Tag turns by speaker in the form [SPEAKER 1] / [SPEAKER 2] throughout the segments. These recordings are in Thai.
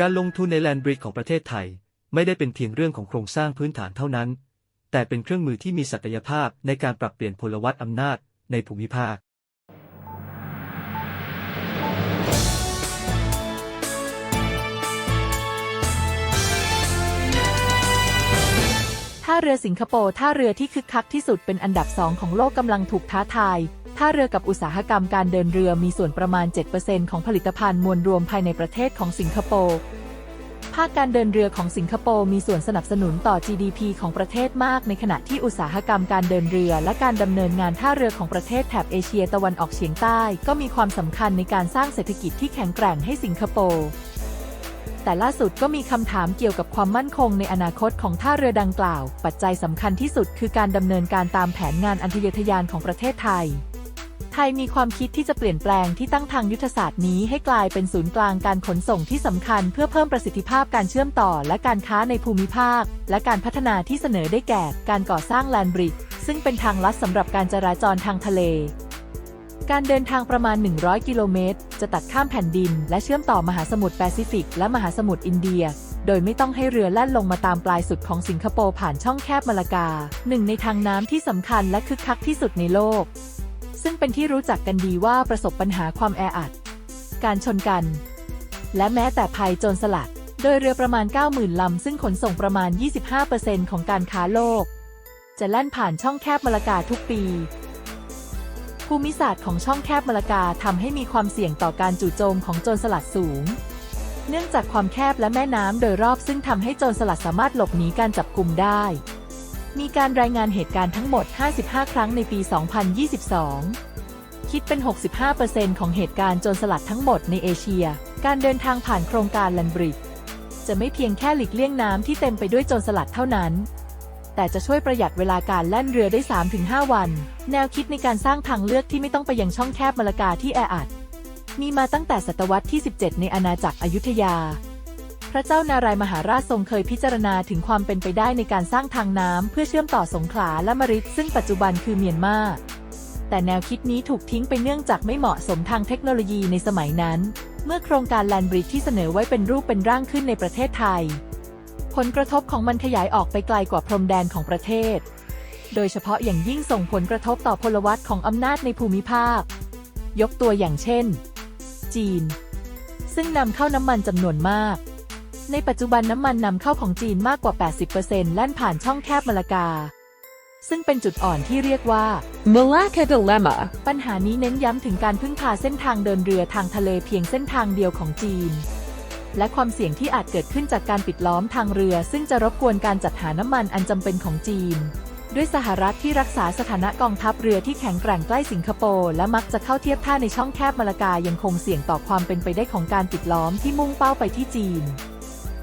[SPEAKER 1] การลงทุนในแลนด์บริดของประเทศไทย ไม่ได้เป็นเพียงเรื่องของโครงสร้างพื้นฐานเท่านั้น แต่เป็นเครื่องมือที่มีศักยภาพในการปรับเปลี่ยนพลวัตอำนาจในภูมิภาคา
[SPEAKER 2] เรือสิงคโปร์ท่าเรือที่คึกคักที่สุดเป็นอันดับสองของโลกกำลังถูกท้าทายท่าเรือกับอุตสาหกรรมการเดินเรือมีส่วนประมาณ 7%ของผลิตภัณฑ์มวลรวมภายในประเทศของสิงคโปร์ภาคการเดินเรือของสิงคโปร์มีส่วนสนับสนุนต่อ GDP ของประเทศมาก ในขณะที่อุตสาหกรรมการเดินเรือ และการดำเนินงานท่าเรือของประเทศแถบเอเชียตะวันออกเฉียงใต้ ก็มีความสำคัญในการสร้างเศรษฐกิจที่แข็งแกร่งให้สิงคโปร์ แต่ล่าสุดก็มีคำถามเกี่ยวกับความมั่นคงในอนาคตของท่าเรือดังกล่าว ปัจจัยสำคัญที่สุดคือการดำเนินการตามแผนงานอันทยทยานของประเทศไทย ไทยมีความคิดที่จะเปลี่ยนแปลงที่ตั้งทางยุทธศาสตร์นี้ให้กลายเป็นศูนย์กลางการขนส่งที่สำคัญ เพื่อเพิ่มประสิทธิภาพการเชื่อมต่อและการค้าในภูมิภาค และการพัฒนาที่เสนอได้แก่ การก่อสร้างแลนบริดจ์ซึ่งเป็นทางลัดสำหรับการจราจรทางทะเล การเดินทางประมาณ 100 กิโลเมตร จะตัดข้ามแผ่นดิน และเชื่อมต่อมหาสมุทรแปซิฟิก และมหาสมุทรอินเดีย โดยไม่ต้องให้เรือแล่นลงมาตามปลายสุดของสิงคโปร์ผ่านช่องแคบมาลากา หนึ่งในทางน้ำที่สำคัญและคึกคักที่สุดในโลก ซึ่งเป็นที่รู้จักกันดีว่าประสบปัญหาความแออัด การชนกัน และแม้แต่ภัยโจรสลัด โดยเรือประมาณ 90,000 ลำซึ่งขนส่งประมาณ 25%ของการค้าโลก จะแล่นผ่านช่องแคบมาลากาทุกปี ภูมิศาสตร์ของช่องแคบมาลากาทำให้มีความเสี่ยงต่อการจู่โจมของโจรสลัดสูง เนื่องจากความแคบและแม่น้ำโดยรอบซึ่งทำให้โจรสลัดสามารถหลบหนีการจับกลุ่มได้ มีการรายงานเหตุการณ์ทั้งหมด 55 ครั้งในปี 2022 คิดเป็น 65%ของเหตุการณ์โจรสลัดทั้งหมดในเอเชีย การเดินทางผ่านโครงการแลนบริดจะไม่เพียงแค่หลีกเลี่ยงน้ำที่เต็มไปด้วยโจรสลัดเท่านั้น แต่จะช่วยประหยัดเวลาการแล่นเรือได้ 3-5 วัน แนวคิดในการสร้างทางเลือกที่ไม่ต้องไปยังช่องแคบมาลากาที่แออัด มีมาตั้งแต่ศตวรรษที่ 17 ในอาณาจักรอยุธยา พระเจ้านารายมหาราชทรงเคยพิจารณาถึงความเป็นไปได้ในการสร้างทางน้ำเพื่อเชื่อมต่อสงขลาและมริดซึ่งปัจจุบันคือเมียนมาแต่แนวคิดนี้ถูกทิ้งไปเนื่องจากไม่เหมาะสมทางเทคโนโลยีในสมัยนั้น เมื่อโครงการแลนบริดที่เสนอไว้เป็นรูปเป็นร่างขึ้นในประเทศไทย ผลกระทบของมันขยายออกไปไกลกว่าพรมแดนของประเทศ โดยเฉพาะอย่างยิ่งส่งผลกระทบต่อพลวัตของอำนาจในภูมิภาค ยกตัวอย่างเช่น จีน ซึ่งนำเข้าน้ำมันจำนวนมาก ในปัจจุบันน้ำมันนำเข้าของจีนมากกว่า 80%แล่นผ่านช่องแคบมาลากา ซึ่งเป็นจุดอ่อนที่เรียกว่า
[SPEAKER 3] Malacca Dilemma
[SPEAKER 2] ปัญหานี้เน้นย้ำถึงการพึ่งพาเส้นทางเดินเรือทางทะเลเพียงเส้นทางเดียวของจีน และความเสี่ยงที่อาจเกิดขึ้นจากการปิดล้อมทางเรือ ซึ่งจะรบกวนการจัดหาน้ำมันอันจำเป็นของจีน ด้วยสหรัฐที่รักษาสถานะกองทัพเรือที่แข็งแกร่งใกล้สิงคโปร์และมักจะเข้าเทียบท่าในช่องแคบมาลากายังคงเสี่ยงต่อความเป็นไปได้ของการปิดล้อมที่มุ่งเป้าไปที่จีน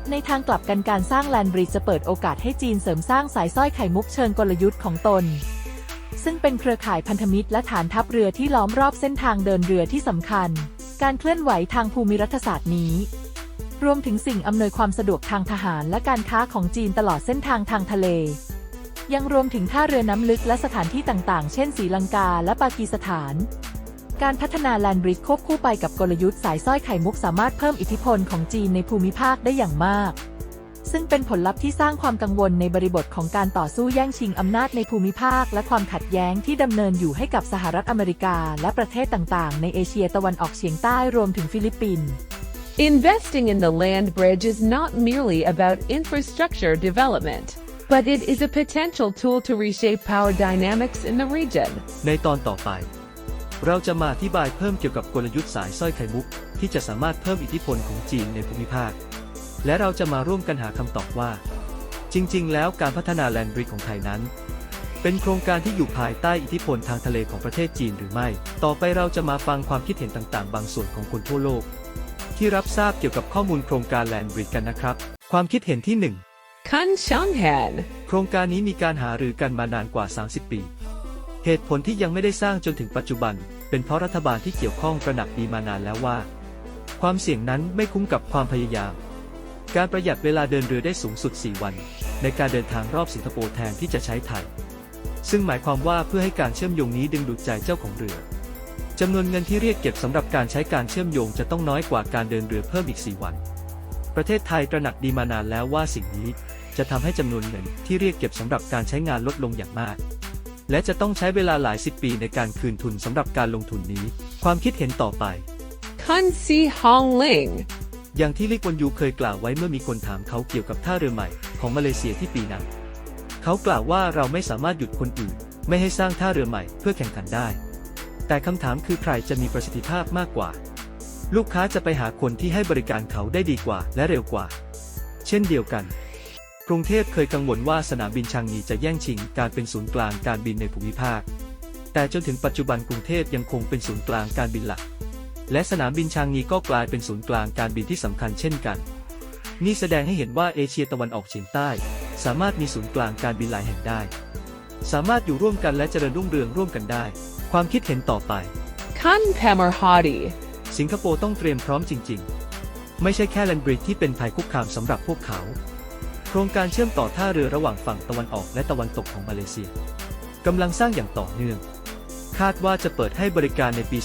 [SPEAKER 2] ในทางกลับกันการสร้างแลนบริดจ์จะเปิดโอกาสให้จีนเสริมสร้างสายสร้อยไข่มุกเชิงกลยุทธ์ของตน ซึ่งเป็นเครือข่ายพันธมิตรและฐานทัพเรือที่ล้อมรอบเส้นทางเดินเรือที่สำคัญ การเคลื่อนไหวทางภูมิรัฐศาสตร์นี้ รวมถึงสิ่งอำนวยความสะดวกทางทหารและการค้าของจีนตลอดเส้นทางทางทะเล ยังรวมถึงท่าเรือน้ำลึกและสถานที่ต่างๆ เช่นศรีลังกาและปากีสถาน การพัฒนาแลนบริดจ์ควบคู่ไปกับกลยุทธ์สายสร้อยไข่มุกสามารถเพิ่มอิทธิพลของจีนในภูมิภาคได้อย่างมาก ซึ่งเป็นผลลัพธ์ที่สร้างความกังวลในบริบทของการต่อสู้แย่งชิงอำนาจในภูมิภาค และความขัดแย้งที่ดำเนินอยู่ให้กับสหรัฐอเมริกา และประเทศต่างๆ ในเอเชียตะวันออกเฉียงใต้รวมถึงฟิลิปปินส์
[SPEAKER 3] Investing in the land bridge is not merely about infrastructure development, but it is a potential tool to reshape power dynamics in the region.
[SPEAKER 1] ในตอนต่อไป เราจะมาอธิบายเพิ่มเกี่ยวกับกลยุทธ์สายสร้อยไข่มุก ที่จะสามารถเพิ่มอิทธิพลของจีนในภูมิภาค และเราจะมาร่วมกันหาคำตอบว่า จริง ๆ แล้วการพัฒนาแลนด์บริดจ์ของไทยนั้น เป็นโครงการที่อยู่ภายใต้อิทธิพลทางทะเลของประเทศจีนหรือไม่ ต่อไปเราจะมาฟังความคิดเห็นต่างๆ บางส่วนของคนทั่วโลก ที่รับทราบเกี่ยวกับข้อมูลโครงการแลนบริดจ์กันนะครับ ความคิดเห็นที่หนึ่ง
[SPEAKER 3] Kun Changhan.
[SPEAKER 1] โครงการนี้มีการหารือกันมานานกว่า 30 ปี เหตุผลที่ยังไม่ได้สร้างจนถึงปัจจุบัน เป็นเพราะรัฐบาลที่เกี่ยวข้องประหนักดีมานานแล้วว่า ความเสี่ยงนั้นไม่คุ้มกับความพยายาม การประหยัดเวลาเดินเรือได้สูงสุด 4 วัน ในการเดินทางรอบสิงคโปร์แทนที่จะใช้ไทยซึ่งหมายความว่าเพื่อให้การเชื่อมโยงนี้ดึงดูดใจเจ้าของเรือ จำนวนเงินที่เรียกเก็บสำหรับการใช้การเชื่อมโยงจะต้องน้อยกว่าการเดินเรือเพิ่มอีก 4 วัน ประเทศไทยตระหนักดีมานานแล้วว่าสิ่งนี้ จะทำให้จำนวนเงินที่เรียกเก็บสำหรับการใช้งานลดลงอย่างมาก และจะต้องใช้เวลาหลายสิบปีในการคืนทุนสำหรับการลงทุนนี้ ความคิดเห็นต่อไป
[SPEAKER 3] Kun Si Hong Ling.
[SPEAKER 1] อย่างที่ลิกวนยูเคยกล่าวไว้เมื่อมีคนถามเขาเกี่ยวกับท่าเรือใหม่ของมาเลเซียที่ปีนั้น เขากล่าวว่าเราไม่สามารถหยุดคนอื่น ไม่ให้สร้างท่าเรือใหม่เพื่อแข่งขันได้ แต่คำถามคือใครจะมีประสิทธิภาพมากกว่า ลูกค้าจะไปหาคนที่ให้บริการเขาได้ดีกว่าและเร็วกว่า เช่นเดียวกัน กรุงเทพเคยกังวลว่าสนามบินชางงีจะแย่งชิงการเป็นศูนย์กลางการบินในภูมิภาค แต่จนถึงปัจจุบันกรุงเทพยังคงเป็นศูนย์กลางการบินหลัก และสนามบินชางงีก็กลายเป็นศูนย์กลางการบินที่สำคัญเช่นกัน นี่แสดงให้เห็นว่าเอเชียตะวันออกเฉียงใต้ สามารถมีศูนย์กลางการบินหลายแห่งได้ สามารถอยู่ร่วมกันและเจริญรุ่งเรืองร่วมกันได้ ความคิดเห็นต่อไป
[SPEAKER 3] Kun Pemer Hadi.
[SPEAKER 1] สิงคโปร์ต้องเตรียมพร้อมจริง ๆ ไม่ใช่แค่แลนบริดจ์ที่เป็นภัยคุกคามสำหรับพวกเขา โครงการเชื่อมต่อท่าเรือระหว่างฝั่งตะวันออกและตะวันตกของมาเลเซียกำลังสร้างอย่างต่อเนื่อง คาดว่าจะเปิดให้บริการในปี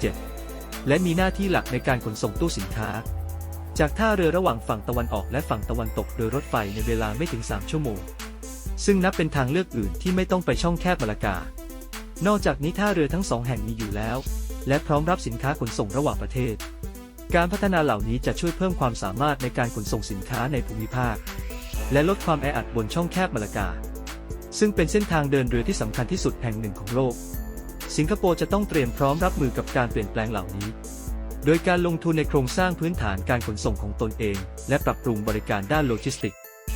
[SPEAKER 1] 2027 และมีหน้าที่หลักในการขนส่งตู้สินค้า จากท่าเรือระหว่างฝั่งตะวันออกและฝั่งตะวันตกโดยรถไฟในเวลาไม่ถึง 3 ชั่วโมง ซึ่งนับเป็นทางเลือกอื่นที่ไม่ต้องไปช่องแคบมาลากา นอกจากนี้ท่าเรือทั้งสองแห่งมีอยู่แล้ว และพร้อมรับสินค้าขนส่งระหว่างประเทศ การพัฒนาเหล่านี้จะช่วยเพิ่มความสามารถในการขนส่งสินค้าในภูมิภาค และลดความแออัดบนช่องแคบมาลากา ซึ่งเป็นเส้นทางเดินเรือที่สำคัญที่สุดแห่งหนึ่งของโลก สิงคโปร์จะต้องเตรียมพร้อมรับมือกับการเปลี่ยนแปลงเหล่านี้โดยการลงทุนในโครงสร้างพื้นฐานการขนส่งของตนเอง และปรับปรุงบริการด้านโลจิสติก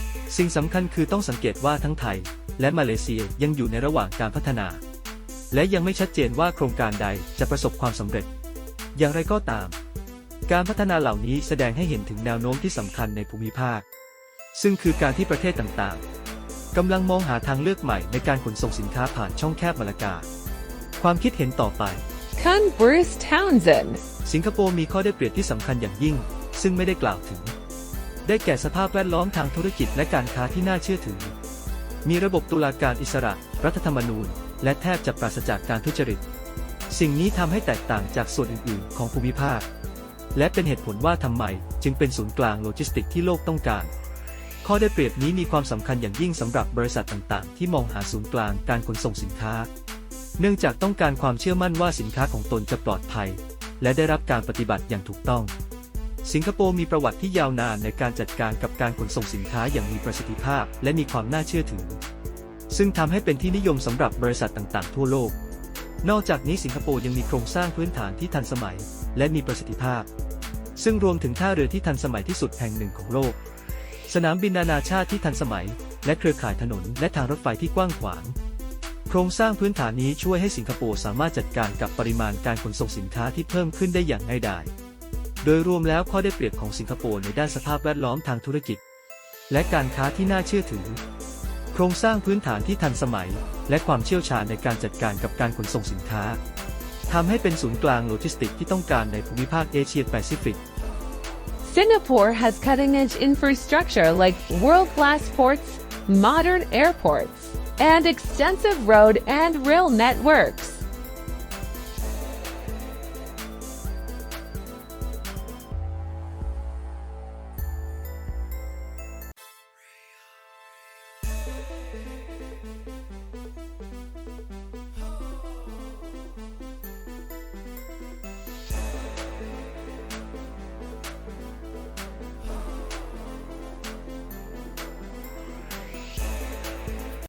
[SPEAKER 1] ส์สิ่งสำคัญคือต้องสังเกตว่าทั้งไทย และมาเลเซียยังอยู่ในระหว่างการพัฒนา และยังไม่ชัดเจนว่าโครงการใดจะประสบความสำเร็จ อย่างไรก็ตาม การพัฒนาเหล่านี้แสดงให้เห็นถึงแนวโน้มที่สำคัญในภูมิภาค ซึ่งคือการที่ประเทศต่างๆกำลังมองหาทางเลือกใหม่ในการขนส่งสินค้าผ่านช่องแคบมาลากา ความคิดเห็นต่อไป
[SPEAKER 3] Kun Bruce Townsend.
[SPEAKER 1] สิงคโปร์มีข้อได้เปรียบที่สำคัญอย่างยิ่ง ซึ่งไม่ได้กล่าวถึง ได้แก่สภาพแวดล้อมทางธุรกิจและการค้าที่น่าเชื่อถือ มีระบบตุลาการอิสระ รัฐธรรมนูญ และแทบจะปราศจากการทุจริต สิ่งนี้ทำให้แตกต่างจากส่วนอื่น ๆ ของภูมิภาค และเป็นเหตุผลว่าทำไมจึงเป็นศูนย์กลางโลจิสติกที่โลกต้องการ ข้อได้เปรียบนี้มีความสำคัญอย่างยิ่งสำหรับบริษัทต่าง ๆ ที่มองหาศูนย์กลางการขนส่งสินค้า เนื่องจากต้องการความเชื่อมั่นว่าสินค้าของตนจะปลอดภัย และได้รับการปฏิบัติอย่างถูกต้อง สิงคโปร์มีประวัติที่ยาวนานในการจัดการกับการขนส่งสินค้าอย่างมีประสิทธิภาพ และมีความน่าเชื่อถือ ซึ่งทำให้เป็นที่นิยมสำหรับบริษัทต่างๆ ทั่วโลก นอกจากนี้สิงคโปร์ยังมีโครงสร้างพื้นฐานที่ทันสมัย และมีประสิทธิภาพ ซึ่งรวมถึงท่าเรือที่ทันสมัยที่สุดแห่งหนึ่งของโลก สนามบินนานาชาติที่ทันสมัย และเครือข่ายถนน และทางรถไฟที่กว้างขวางโครงสร้างพื้นฐานนี้ช่วยให้สิงคโปร์สามารถจัดการกับปริมาณการขนส่งสินค้าที่เพิ่มขึ้นได้อย่างง่ายดาย โดยรวมแล้วข้อได้เปรียบของสิงคโปร์ในด้านสภาพแวดล้อมทางธุรกิจ และการค้าที่น่าเชื่อถือ โครงสร้างพื้นฐานที่ทันสมัย และความเชี่ยวชาญในการจัดการกับการขนส่งสินค้าทำให้เป็นศูนย์กลางโลจิสติกที่ต้องการในภูมิภาคเอเชียแปซิฟิก
[SPEAKER 3] Singapore has cutting edge infrastructure like world class ports, modern airports, and extensive road and rail networks.